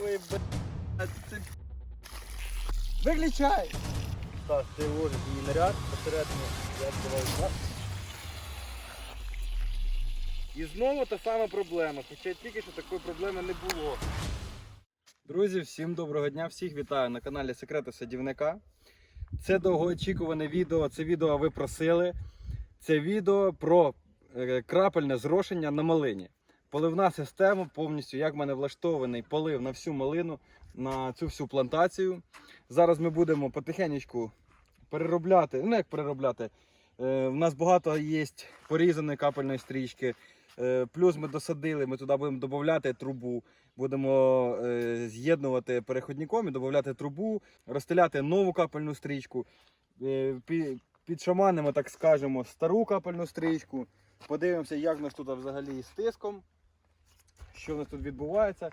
Ой, блядь, це... Виключай! Так, ти ложиш її наряд посередині, я відкриваю два. І знову та сама проблема, хоча тільки що такої проблеми не було. Друзі, всім доброго дня, всіх вітаю на каналі Секрети Садівника. Це довгоочікуване відео. Це відео ви просили. Це відео про е, крапельне зрошення на малині. Поливна система повністю, як в мене влаштований полив на всю малину, на цю всю плантацію. Зараз ми будемо потихеньку переробляти. Ну як переробляти? Е, У нас багато є порізаної капельної стрічки. Е, Плюс ми досадили, ми туди будемо додати трубу. Будемо е, з'єднувати переходником і додати трубу, розстеляти нову капельну стрічку. Е, пі- підшаманимо, так скажемо, стару капельну стрічку. Подивимося, як у нас тут взагалі з тиском, що в нас тут відбувається.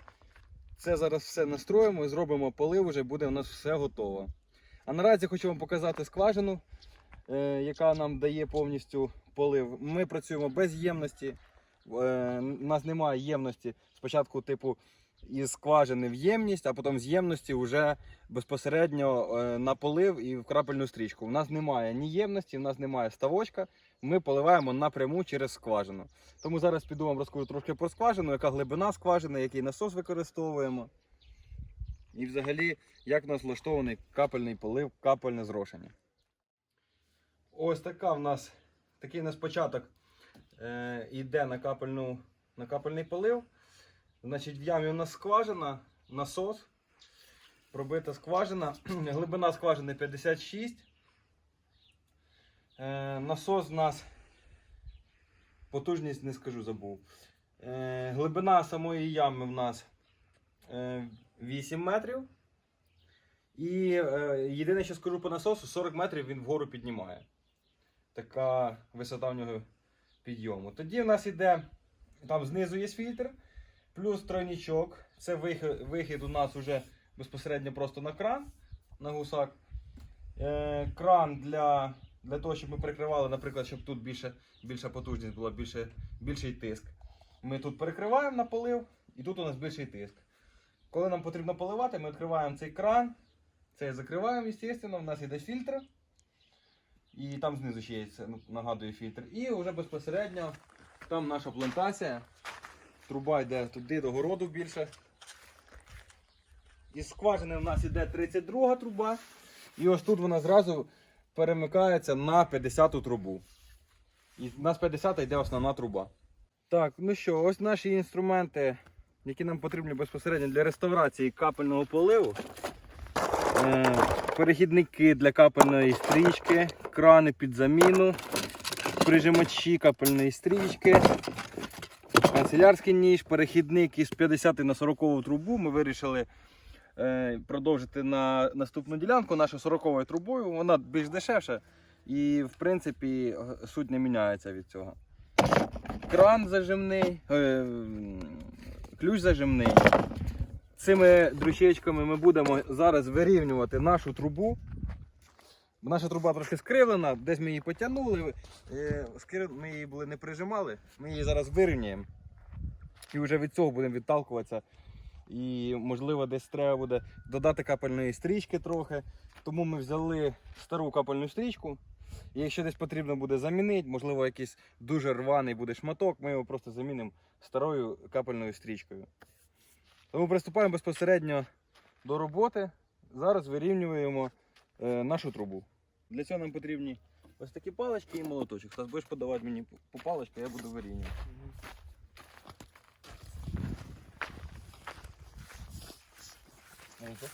Це зараз все настроїмо і зробимо полив, вже буде у нас все готово. А наразі хочу вам показати скважину, е, яка нам дає повністю полив. Ми працюємо без ємності. Е, У нас немає ємності. Спочатку, типу, із скважини в ємність, а потім з ємності вже безпосередньо е, на полив і в крапельну стрічку. У нас немає ні ємності, у нас немає ставочка. Ми поливаємо напряму через скважину. Тому зараз піду вам розкажу трошки про скважину, яка глибина скважини, який насос використовуємо. І взагалі, як у нас влаштований капельний полив, капельне зрошення. Ось така в нас такий у нас початок е, йде на, капельну, на капельний полив. Значить, в ямі у нас скважина, насос, пробита скважина, глибина скважини 56. Е, насос у нас, потужність не скажу, забув. Е, глибина самої ями в нас е, 8 метрів. І е, єдине, що скажу по насосу, 40 метрів він вгору піднімає. Така висота в нього підйому. Тоді в нас іде, там знизу є фільтр, плюс тройничок. Це вихід, вихід у нас вже безпосередньо просто на кран, на гусак. Е, кран для, для того, щоб ми прикривали, наприклад, щоб тут більше, більша потужність була, більше, більший тиск. Ми тут перекриваємо на полив, і тут у нас більший тиск. Коли нам потрібно поливати, ми відкриваємо цей кран, цей закриваємо, звісно, в нас іде фільтр. І там знизу ще є, ну, нагадую, фільтр. І вже безпосередньо там наша плантація. Труба йде туди до городу більше. Із скважини в нас йде 32 труба. І ось тут вона зразу перемикається на 50 трубу. І в нас 50 йде основна труба. Так, ну що, ось наші інструменти, які нам потрібні безпосередньо для реставрації капельного поливу. Е, перехідники для капельної стрічки, крани під заміну, прижимачі капельної стрічки, канцелярський ніж, перехідник із 50 на 40 трубу. Ми вирішили е, продовжити на наступну ділянку нашою 40 трубою. Вона більш дешевша і, в принципі, суть не міняється від цього. Кран зажимний, е, ключ зажимний. Цими дручечками ми будемо зараз вирівнювати нашу трубу. Наша труба трошки скривлена, десь ми її потягнули, е, ми її були не прижимали, ми її зараз вирівняємо. І вже від цього будемо відталкуватися. І можливо десь треба буде додати капельної стрічки трохи. Тому ми взяли стару капельну стрічку. І якщо десь потрібно буде замінити, можливо, якийсь дуже рваний буде шматок, ми його просто замінимо старою капельною стрічкою. Тому приступаємо безпосередньо до роботи. Зараз вирівнюємо е, нашу трубу. Для цього нам потрібні ось такі палички і молоточок. Стас, будеш подавати мені по паличці, я буду вирівнювати. Ну-ка.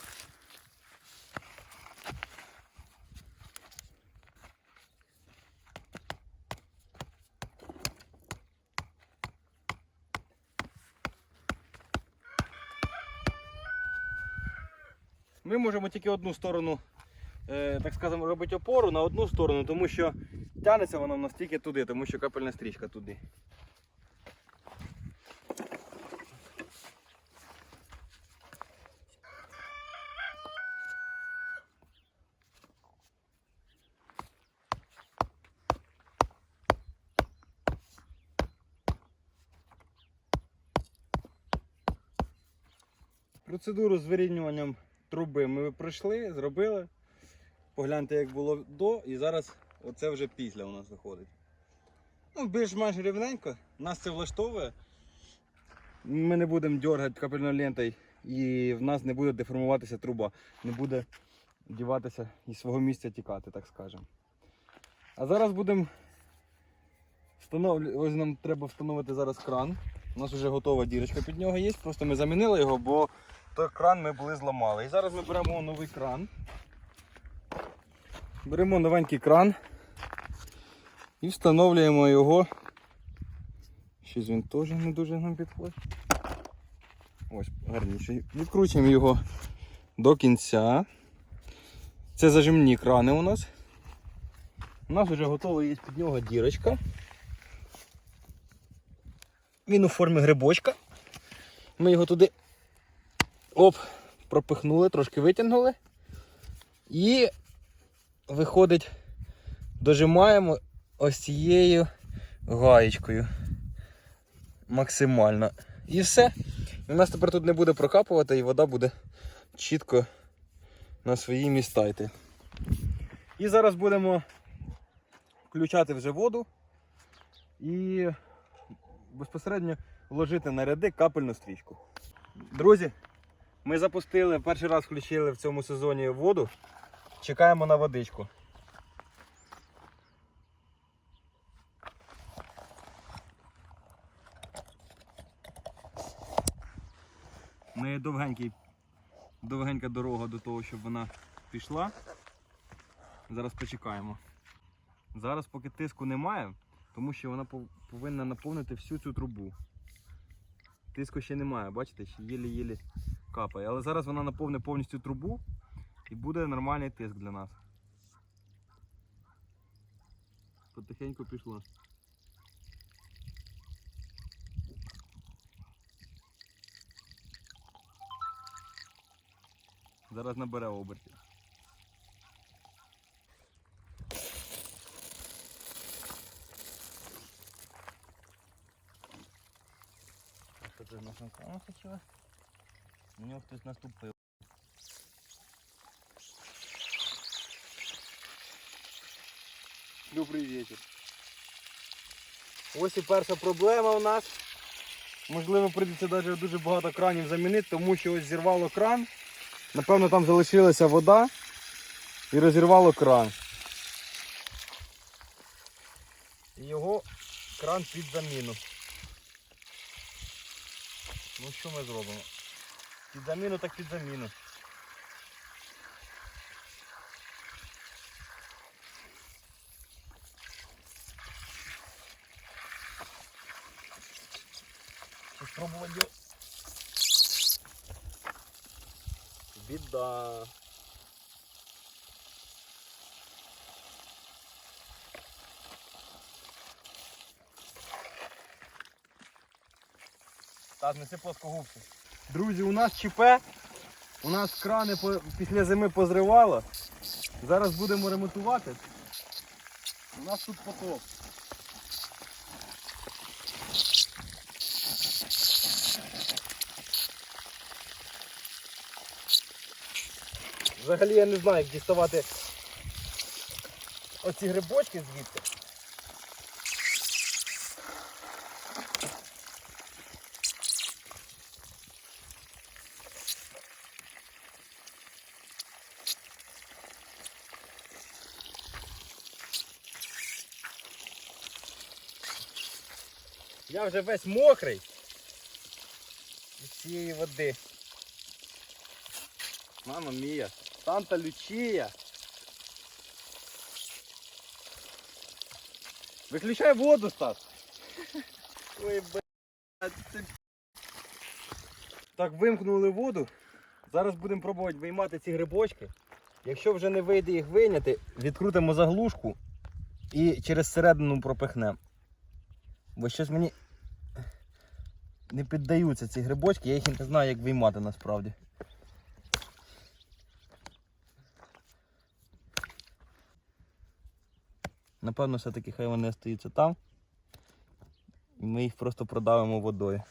Ми можемо тільки одну сторону, е, так скажемо, робити опору на одну сторону, тому що тягнеться воно в нас тільки туди, тому що капельна стрічка туди. Процедуру з вирівнюванням труби ми пройшли, зробили. Погляньте, як було до, і зараз оце вже після у нас виходить. Ну, більш-менш рівненько, нас це влаштовує. Ми не будемо дергати капельною лентою і в нас не буде деформуватися труба, не буде діватися із свого місця тікати, так скажемо. А зараз будемо. Ось нам треба встановити зараз кран. У нас вже готова дірочка під нього є. Просто ми замінили його, бо той кран ми були зламали. І зараз ми беремо новий кран. Беремо новенький кран і встановлюємо його. Щось він теж не дуже нам підходить. Ось гарніший. Відкручуємо його до кінця. Це зажимні крани у нас. У нас вже готова є під нього дірочка. Він у формі грибочка. Ми його туди оп, пропихнули, трошки витягнули. І виходить, дожимаємо ось цією гаєчкою. Максимально. І все. У нас тепер тут не буде прокапувати і вода буде чітко на свої міста йти. І зараз будемо включати вже воду і безпосередньо вложити на ряди капельну стрічку. Друзі, ми запустили, перший раз включили в цьому сезоні воду. Чекаємо на водичку. Ми довгенький, довгенька дорога до того, щоб вона пішла. Зараз почекаємо. Зараз поки тиску немає, тому що вона повинна наповнити всю цю трубу. Тиску ще немає, бачите, ще єлі-єлі капає. Але зараз вона наповнить повністю трубу і буде нормальний тиск для нас. Потихеньку пішло. Зараз набере обертів. Це на шанкану хотіла? На нього хтось наступив. Добрий вечір. Ось і перша проблема у нас. Можливо, прийдеться навіть дуже багато кранів замінити, тому що ось зірвало кран. Напевно, там залишилася вода і розірвало кран. І його кран під заміну. Ну що ми зробимо? Під заміну так під заміну. Спробувати його? Біда. Так, неси плоскогубці. Друзі, у нас ЧП. У нас крани після зими позривало. Зараз будемо ремонтувати. У нас тут потоп. Взагалі я не знаю, як діставати оці грибочки звідти. Я вже весь мокрий від цієї води. Мама мія, Санта Лючія. Виключай воду, Стас. Ой, блядь. Так, вимкнули воду. Зараз будемо пробувати виймати ці грибочки. Якщо вже не вийде їх вийняти, відкрутимо заглушку і через середину пропихнемо. Бо щось мені не піддаються ці грибочки, я їх не знаю, як виймати насправді. Напевно, все-таки хай вони остаються там. І ми їх просто продавимо водою.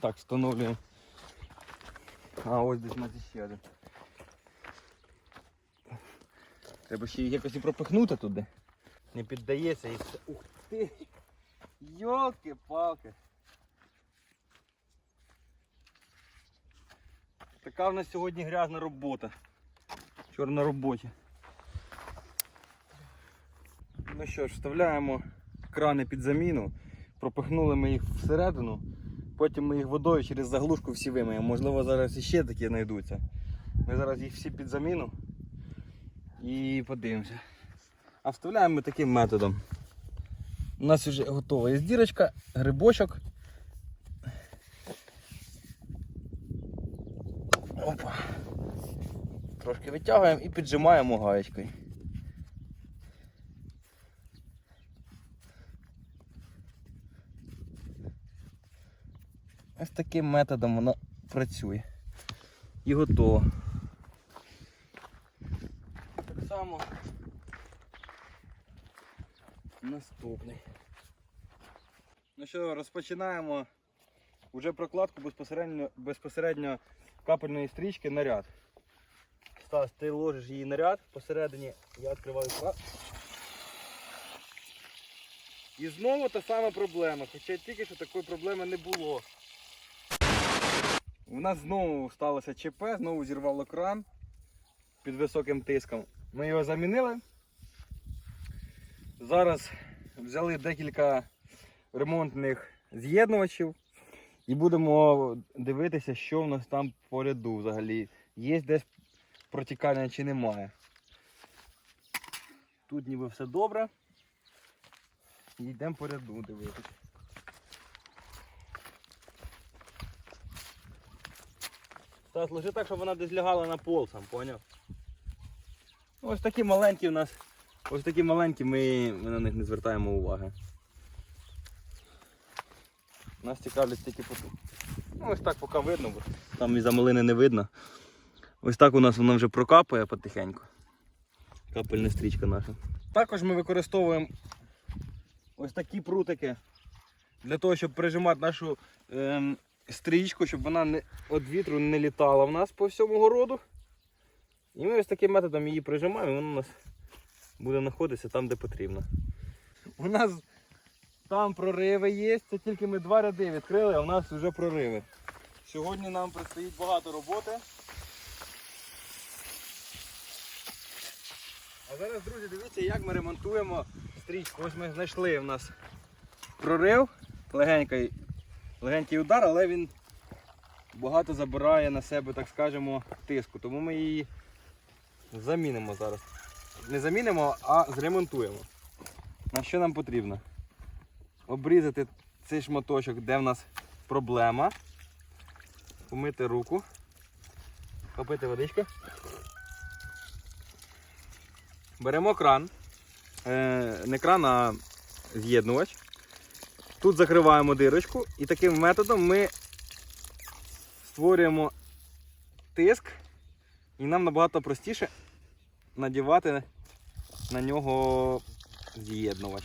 Так, встановлюємо. А, ось десь нас ще один. Треба ще їх якось і пропихнути туди. Не піддається і все. Ух ти! Йолки-палки! Така в нас сьогодні грязна робота. Вчора на роботі. Ну що ж, вставляємо крани під заміну. Пропихнули ми їх всередину. Потім ми їх водою через заглушку всі вимиємо. Можливо, зараз іще такі знайдуться. Ми зараз їх всі під заміну і подивимося. А вставляємо ми таким методом. У нас вже готова є дірочка, грибочок. Опа. Трошки витягуємо і піджимаємо гаєчкою. Ось таким методом воно працює. І готово. Так само наступний. Ну що, розпочинаємо вже прокладку безпосередньо, безпосередньо капельної стрічки на ряд. Стас, ти ложиш її на ряд, посередині я відкриваю кран. І знову та сама проблема, хоча тільки що такої проблеми не було. У нас знову сталося ЧП, знову зірвало кран під високим тиском. Ми його замінили. Зараз взяли декілька ремонтних з'єднувачів і будемо дивитися, що в нас там по ряду взагалі. Є десь протікання чи немає. Тут ніби все добре. Йдемо по ряду дивитися. Стас, ложи так, щоб вона десь лягала на пол сам, поняв? Ось такі маленькі у нас. Ось такі маленькі, ми, ми на них не звертаємо уваги. Нас цікавлять тільки по. Ну, ось так поки видно, бо там і за малини не видно. Ось так у нас вона вже прокапує потихеньку. Капельна стрічка наша. Також ми використовуємо ось такі прутики для того, щоб прижимати нашу ем, стрічку, щоб вона не, від вітру не літала в нас по всьому городу. І ми ось таким методом її прижимаємо, і воно у нас буде знаходитися там, де потрібно. У нас там прориви є, це тільки ми два ряди відкрили, а у нас вже прориви. Сьогодні нам предстоїть багато роботи. А зараз, друзі, дивіться, як ми ремонтуємо стрічку. Ось ми знайшли у нас прорив, легенький, легенький удар, але він багато забирає на себе, так скажемо, тиску. Тому ми її замінимо зараз. Не замінимо, а зремонтуємо. На що нам потрібно? Обрізати цей шматочок, де в нас проблема. Помити руку. Попити водички. Беремо кран. Е, не кран, а з'єднувач. Тут закриваємо дирочку і таким методом ми створюємо тиск і нам набагато простіше надівати на нього з'єднувач.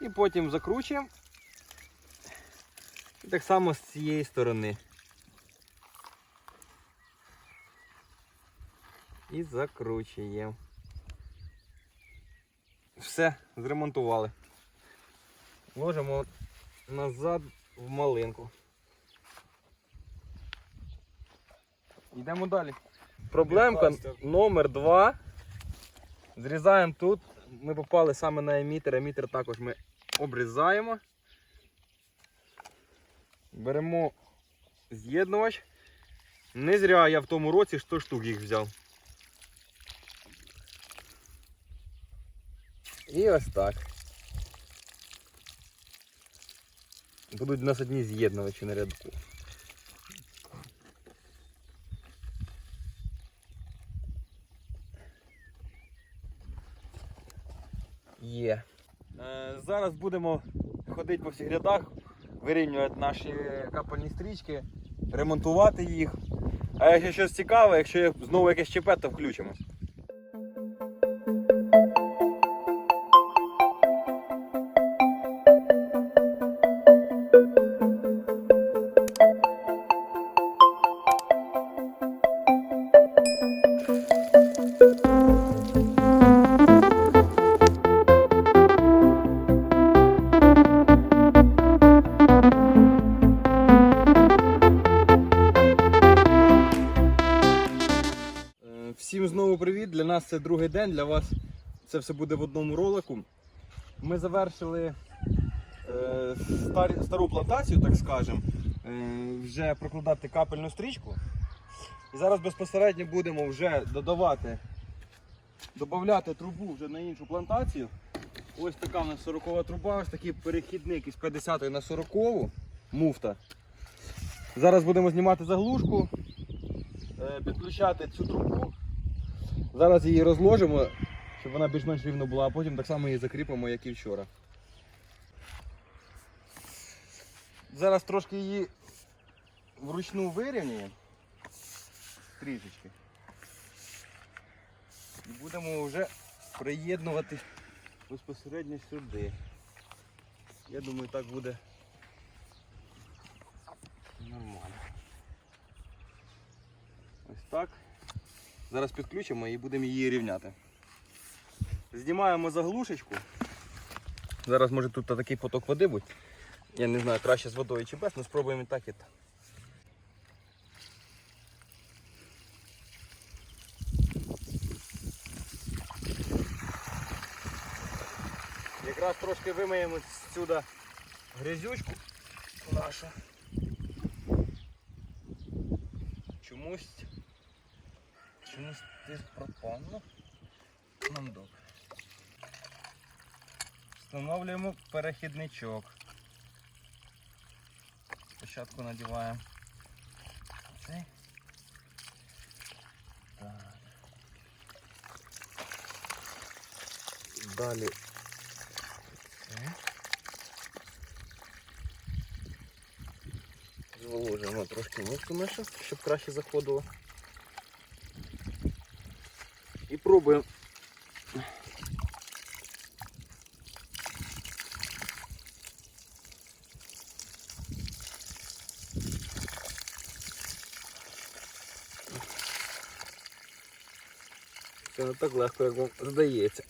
І потім закручуємо. І так само з цієї сторони. І закручуємо. Все, зремонтували. Ложимо назад в малинку. Йдемо далі. Проблемка номер два. Зрізаємо тут. Ми попали саме на емітер. Емітер також ми обрізаємо. Беремо з'єднувач. Не зря я в тому році 100 штук їх взяв. І ось так. Будуть у нас одні з'єднувачі на рядку. Є. Е, зараз будемо ходити по всіх рядах, вирівнювати наші капельні стрічки, ремонтувати їх. А якщо щось цікаве, якщо знову якесь ЧП, то включимось. Знову привіт. Для нас це другий день, для вас це все буде в одному ролику. Ми завершили е, старі, стару плантацію, так скажемо, е, вже прокладати капельну стрічку. І зараз безпосередньо будемо вже додавати, додавати трубу вже на іншу плантацію. Ось така у нас 40 труба, ось такий перехідник із 50 на 40 муфта. Зараз будемо знімати заглушку, е, підключати цю трубу. Зараз її розложимо, щоб вона більш-менш рівно була, а потім так само її закріпимо, як і вчора. Зараз трошки її вручну вирівняємо. Трішечки. І будемо вже приєднувати безпосередньо сюди. Я думаю, так буде нормально. Ось так. Зараз підключимо і будемо її рівняти. Знімаємо заглушечку. Зараз може тут такий поток води бути. Я не знаю, краще з водою чи без, але спробуємо і так і так. Якраз трошки вимиємо сюди грязючку нашу. Чомусь чомусь ти пропонно. Нам добре. Встановлюємо перехідничок. Спочатку надіваємо цей. Так. Далі. це. Зволожуємо трошки нитку нашу, щоб краще заходило. І пробуємо. Це не так легко, як вам здається.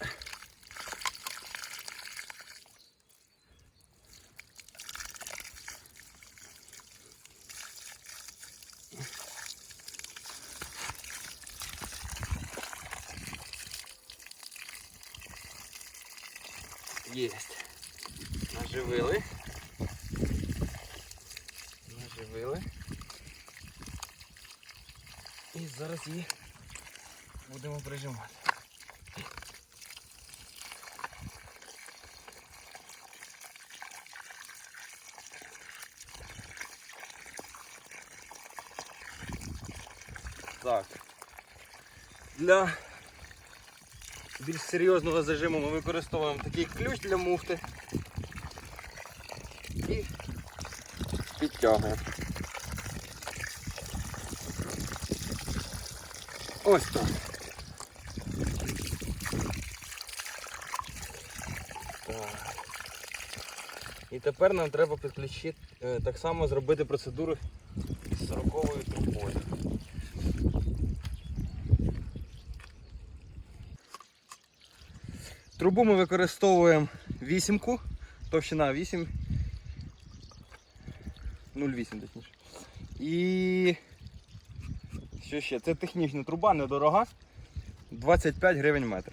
Єсть. Наживили. Наживили. І зараз її будемо прижимати. Так. Для більш серйозного зажиму ми використовуємо такий ключ для муфти і підтягуємо. Ось так. Так. І тепер нам треба підключити, е, так само зробити процедуру з 40 трубою. Трубу ми використовуємо вісімку, товщина 8. 0,8 точніше. І що ще? Це технічна труба, недорога. 25 гривень метр.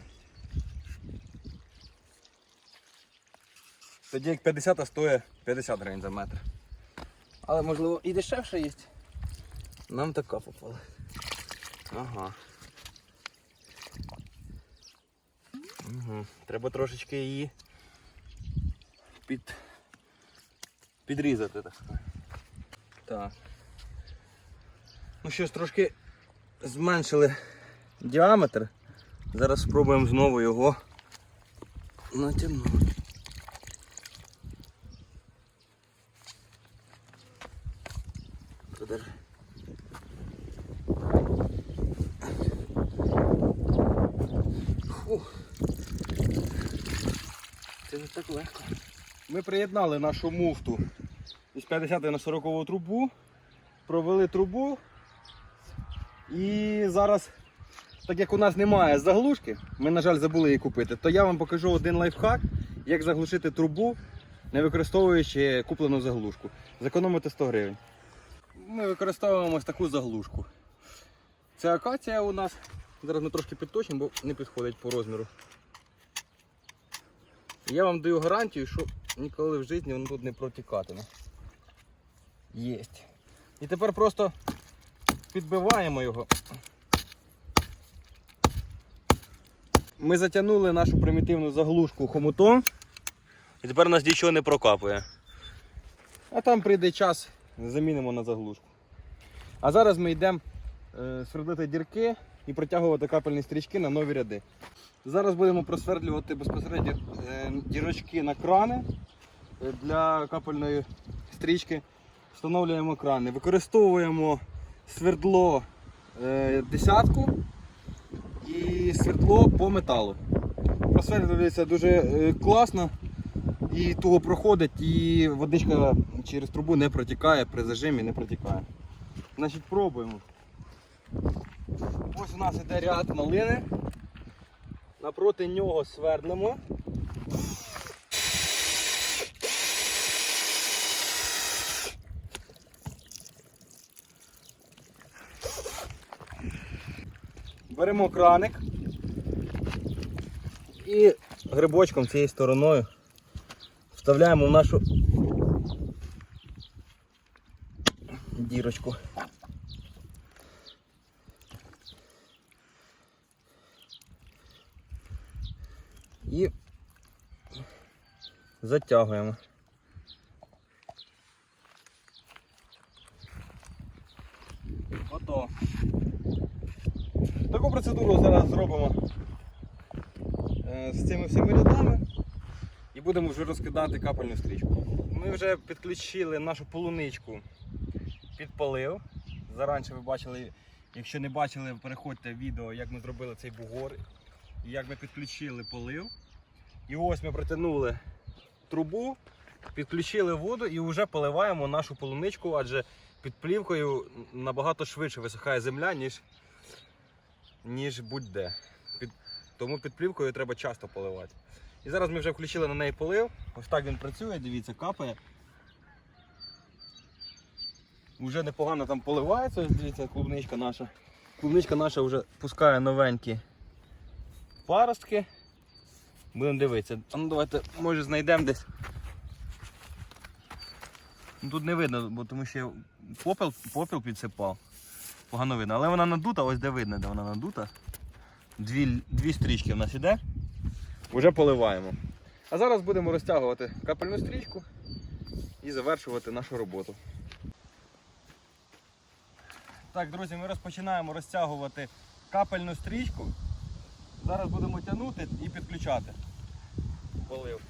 Тоді як 50 стоїть 50 гривень за метр. Але можливо і дешевше є. Нам така попала. Ага. Угу. Треба трошечки її під... підрізати, так. Так. Ну щось трошки зменшили діаметр. Зараз спробуємо знову його натягнути. Легко. Ми приєднали нашу муфту із 50 на 40 трубу, провели трубу і зараз, так як у нас немає заглушки, ми, на жаль, забули її купити, то я вам покажу один лайфхак, як заглушити трубу, не використовуючи куплену заглушку. Зекономити 100 гривень. Ми використовуємо ось таку заглушку. Це акація у нас Зараз ми трошки підточимо, бо не підходить по розміру. Я вам даю гарантію, що ніколи в житті воно тут не протікатиме. Єсть. І тепер просто підбиваємо його. Ми затягнули нашу примітивну заглушку хомутом. І тепер нас нічого не прокапує. А там прийде час, замінимо на заглушку. А зараз ми йдемо е, свердлити дірки і протягувати капельні стрічки на нові ряди. Зараз будемо просвердлювати безпосередньо е, дірочки на крани е, для капельної стрічки. Встановлюємо крани. Використовуємо свердло е, десятку і свердло по металу. Просвердлюється дуже класно і туго проходить, і водичка через трубу не протікає, при зажимі не протікає. Значить, пробуємо. Ось у нас іде ряд малини. Напроти нього свердлимо. Беремо краник і грибочком цією стороною вставляємо в нашу дірочку. І затягуємо. Готово. Таку процедуру зараз зробимо е, з цими всіми рядами і будемо вже розкидати капельну стрічку. Ми вже підключили нашу полуничку під полив. Заранше ви бачили, якщо не бачили, переходьте в відео, як ми зробили цей бугор як ми підключили полив. І ось ми протягнули трубу, підключили воду і вже поливаємо нашу полуничку, адже під плівкою набагато швидше висихає земля, ніж, ніж будь-де. Під, тому під плівкою треба часто поливати. І зараз ми вже включили на неї полив. Ось так він працює, дивіться, капає. Уже непогано там поливається, дивіться, клубничка наша. Клубничка наша вже пускає новенькі паростки. Будемо дивитися. Ну давайте, може знайдемо десь. Ну, Тут не видно, бо тому що попел, попел підсипав. Погано видно. Але вона надута, ось де видно, де вона надута. Дві, дві стрічки в нас іде. Вже поливаємо. А зараз будемо розтягувати капельну стрічку і завершувати нашу роботу. Так, друзі, ми розпочинаємо розтягувати капельну стрічку. Зараз будемо тягнути і підключати. Полив.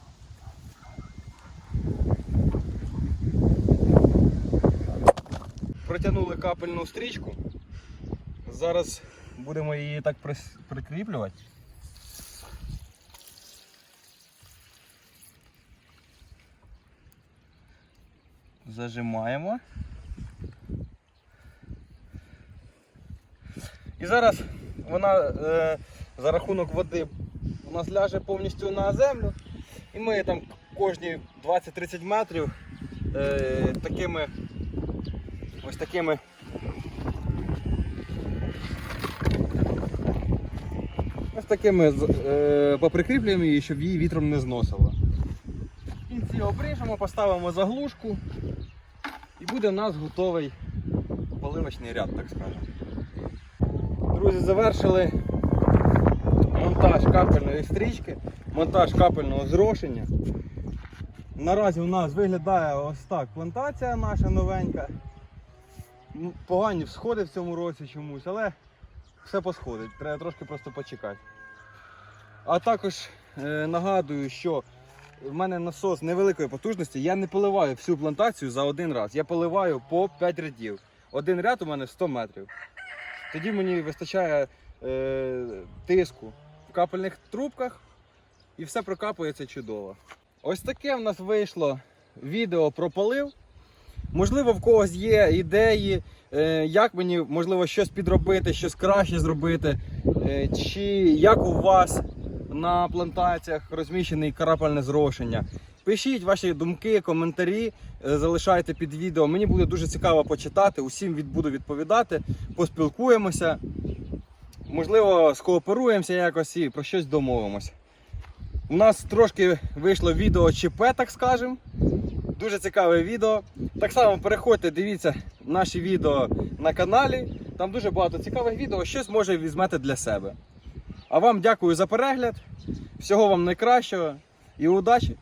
Протягнули капельну стрічку. Зараз будемо її так прикріплювати. Зажимаємо. І зараз вона е, за рахунок води у нас ляже повністю на землю. І ми там кожні 20-30 метрів е, такими ось такими ось такими е, поприкріплюємо її, щоб її вітром не зносило. В кінці обріжемо, поставимо заглушку і буде в нас готовий поливочний ряд, так скажемо. Друзі, завершили монтаж капельної стрічки, монтаж капельного зрошення. Наразі у нас виглядає ось так плантація наша новенька. Погані всходи в цьому році чомусь, але все посходить, треба трошки просто почекати. А також е, нагадую, що в мене насос невеликої потужності, я не поливаю всю плантацію за один раз. Я поливаю по 5 рядів. Один ряд у мене 100 метрів. Тоді мені вистачає е, тиску в капельних трубках і все прокапується чудово. Ось таке в нас вийшло відео про полив. Можливо, в когось є ідеї, е, як мені можливо щось підробити, щось краще зробити, е, чи як у вас на плантаціях розміщений карапельне зрошення. Пишіть ваші думки, коментарі, е, залишайте під відео. Мені буде дуже цікаво почитати. Усім буду відповідати. Поспілкуємося. Можливо, скооперуємося якось і про щось домовимося. У нас трошки вийшло відео ЧП, так скажемо. Дуже цікаве відео. Так само переходьте, дивіться наші відео на каналі. Там дуже багато цікавих відео, щось може візьмете для себе. А вам дякую за перегляд. Всього вам найкращого і удачі!